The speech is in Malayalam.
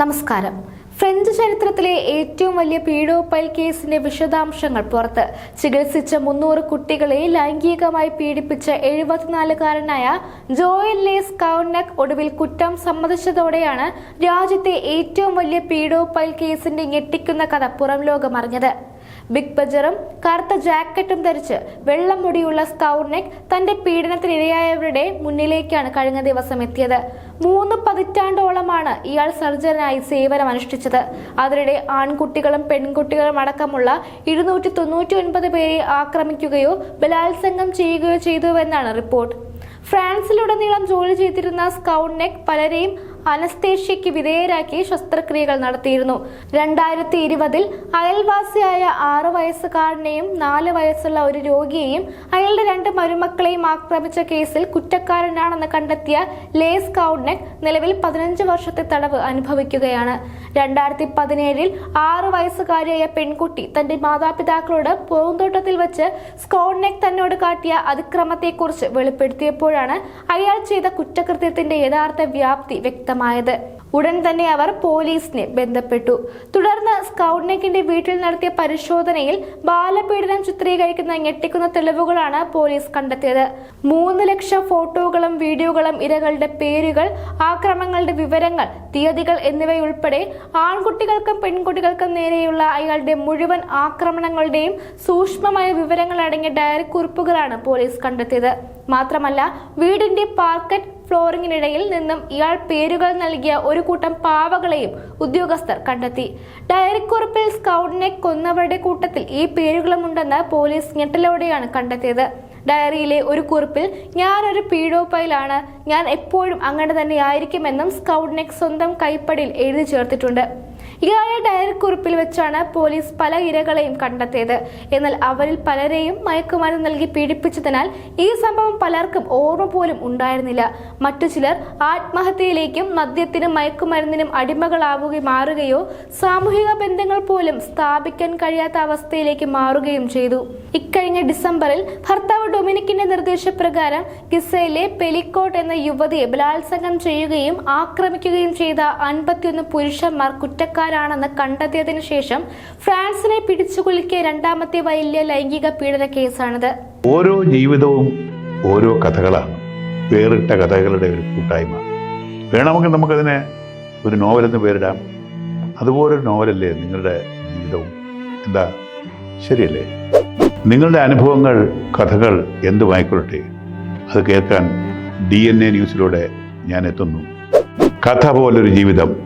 നമസ്കാരം. ഫ്രഞ്ച് ചരിത്രത്തിലെ ഏറ്റവും വലിയ പീഡോപ്പൈൽ കേസിന്റെ വിശദാംശങ്ങൾ പുറത്ത്. ചികിത്സിച്ച മുന്നൂറ് കുട്ടികളെ ലൈംഗികമായി പീഡിപ്പിച്ച എഴുപത്തിനാലുകാരനായ ജോയൽ ലേസ് കൗനക് ഒടുവിൽ കുറ്റം സമ്മതിച്ചതോടെയാണ് രാജ്യത്തെ ഏറ്റവും വലിയ പീഡോപ്പൈൽ കേസിന്റെ ഞെട്ടിക്കുന്ന കഥ പുറം ലോകമറിഞ്ഞത് ബിഗ് ബജറും കറുത്ത ജാക്കറ്റും ധരിച്ച് വെള്ളം മുടിയുള്ള സ്കൗർനെക് തന്റെ പീഡനത്തിനിരയായവരുടെ മുന്നിലേക്കാണ് കഴിഞ്ഞ ദിവസം എത്തിയത്. മൂന്ന് പതിറ്റാണ്ടോളമാണ് ഇയാൾ സർജനായി സേവനം അനുഷ്ഠിച്ചത്. അതിനിടെ ആൺകുട്ടികളും പെൺകുട്ടികളും അടക്കമുള്ള ഇരുന്നൂറ്റി തൊണ്ണൂറ്റി ഒൻപത് പേരെ ആക്രമിക്കുകയോ ബലാത്സംഗം ചെയ്യുകയോ ചെയ്തുവെന്നാണ് റിപ്പോർട്ട്. ഫ്രാൻസിലുടനീളം ജോലി ചെയ്തിരുന്ന സ്കൗട്ട്നെക് പലരെയും അനസ്തേഷ്യയ്ക്ക് വിധേയരാക്കി ശസ്ത്രക്രിയകൾ നടത്തിയിരുന്നു. രണ്ടായിരത്തി ഇരുപതിൽ അയൽവാസിയായ ആറു വയസ്സുകാരനെയും നാല് വയസ്സുള്ള ഒരു രോഗിയെയും അയാളുടെ രണ്ട് മരുമക്കളെയും ആക്രമിച്ച കേസിൽ കുറ്റക്കാരനാണെന്ന് കണ്ടെത്തിയ ലേസ് സ്കൗട്ട്നെക് നിലവിൽ പതിനഞ്ച് വർഷത്തെ തടവ് അനുഭവിക്കുകയാണ്. രണ്ടായിരത്തി പതിനേഴിൽ ആറു വയസ്സുകാരിയായ പെൺകുട്ടി തന്റെ മാതാപിതാക്കളോട് പൂന്തോട്ടത്തിൽ വെച്ച് സ്കോഡ്നെക് തന്നോട് കാട്ടിയ അതിക്രമത്തെക്കുറിച്ച് വെളിപ്പെടുത്തിയപ്പോഴാണ് അയാൾ ചെയ്ത കുറ്റകൃത്യത്തിന്റെ യഥാർത്ഥ വ്യാപ്തി വ്യക്തമായത് ഉടൻ തന്നെ അവർ പോലീസിനെ ബന്ധപ്പെട്ടു. തുടർന്ന് സ്കൗട്ട്നെക്കിന്റെ വീട്ടിൽ നടത്തിയ പരിശോധനയിൽ ബാലപീഡനം ചിത്രീകരിക്കുന്ന ഞെട്ടിക്കുന്ന തെളിവുകളാണ് പോലീസ് കണ്ടെത്തിയത്. മൂന്ന് ലക്ഷം ഫോട്ടോകളും വീഡിയോകളും ഇരകളുടെ പേരുകൾ ആക്രമങ്ങളുടെ വിവരങ്ങൾ തീയതികൾ എന്നിവയുൾപ്പെടെ ആൺകുട്ടികൾക്കും പെൺകുട്ടികൾക്കും നേരെയുള്ള അയാളുടെ മുഴുവൻ ആക്രമണങ്ങളുടെയും സൂക്ഷ്മമായ വിവരങ്ങൾ അടങ്ങിയ ഡയറി കുറിപ്പുകളാണ് പോലീസ് കണ്ടെത്തിയത്. മാത്രമല്ല വീടിന്റെ പാർക്കറ്റ് ഫ്ലോറിങ്ങിനിടയിൽ നിന്നും ഇയാൾ പേരുകൾ നൽകിയ ഒരു കൂട്ടം പാവകളെയും ഉദ്യോഗസ്ഥർ കണ്ടെത്തി. ഡയറി കുറിപ്പിൽ സ്കൗട്ടിനെ കൊന്നവരുടെ കൂട്ടത്തിൽ ഈ പേരുകളുമുണ്ടെന്ന് പോലീസ് ഞെട്ടലോടെയാണ് കണ്ടെത്തിയത്. ഡയറിയിലെ ഒരു കുറിപ്പിൽ ഞാനൊരു പീഡോപ്പയിലാണ് ഞാൻ എപ്പോഴും അങ്ങനെ തന്നെ ആയിരിക്കുമെന്നും സ്കൗട്ട്നെക് സ്വന്തം കൈപ്പടിയിൽ എഴുതി ചേർത്തിട്ടുണ്ട്. ഇയാളുടെ ഡയറി കുറിപ്പിൽ വെച്ചാണ് പോലീസ് പല ഇരകളെയും കണ്ടെത്തിയത്. എന്നാൽ അവരിൽ പലരെയും മയക്കുമരുന്ന് നൽകി പീഡിപ്പിച്ചതിനാൽ ഈ സംഭവം പലർക്കും ഓർമ്മ പോലും ഉണ്ടായിരുന്നില്ല. മറ്റു ചിലർ ആത്മഹത്യയിലേക്കും മദ്യത്തിനും മയക്കുമരുന്നിനും അടിമകളാവുകയും മാറുകയോ സാമൂഹിക ബന്ധങ്ങൾ പോലും സ്ഥാപിക്കാൻ കഴിയാത്ത അവസ്ഥയിലേക്ക് മാറുകയും ചെയ്തു. ഇക്കഴിഞ്ഞ ഡിസംബറിൽ ഭർത്താവ് ഡൊമിനിക്കിന്റെ നിർദ്ദേശപ്രകാരം ഗിസയിലെ പെലിക്കോട്ട് എന്ന യുവതിയെ ബലാത്സംഗം ചെയ്യുകയും ആക്രമിക്കുകയും ചെയ്ത അൻപത്തിയൊന്ന് പുരുഷന്മാർ കുറ്റക്കാരാണെന്ന് കണ്ടെത്തിയതിനു ശേഷം ഫ്രാൻസിനെ പിടിച്ചുകുലുക്കിയ രണ്ടാമത്തെ വലിയ ലൈംഗിക പീഡന കേസാണിത്. ഓരോ ജീവിതവും ഓരോ കഥകളാണ്. വേറിട്ട കഥകളുടെ ഒരു കൂട്ടായ്മ. വേണമെങ്കിൽ നമുക്കതിനെ ഒരു നോവലെന്ന് പേരിടാം. അതുപോലൊരു നോവലല്ലേ നിങ്ങളുടെ ജീവിതവും? എന്താ? ശരിയല്ലേ? നിങ്ങളുടെ അനുഭവങ്ങൾ കഥകൾ എന്തുമായിക്കൊള്ളട്ടെ അത് കേൾക്കാൻ ഡി എൻ എ ന്യൂസിലൂടെ ഞാൻ എത്തുന്നു. കഥ പോലൊരു ജീവിതം.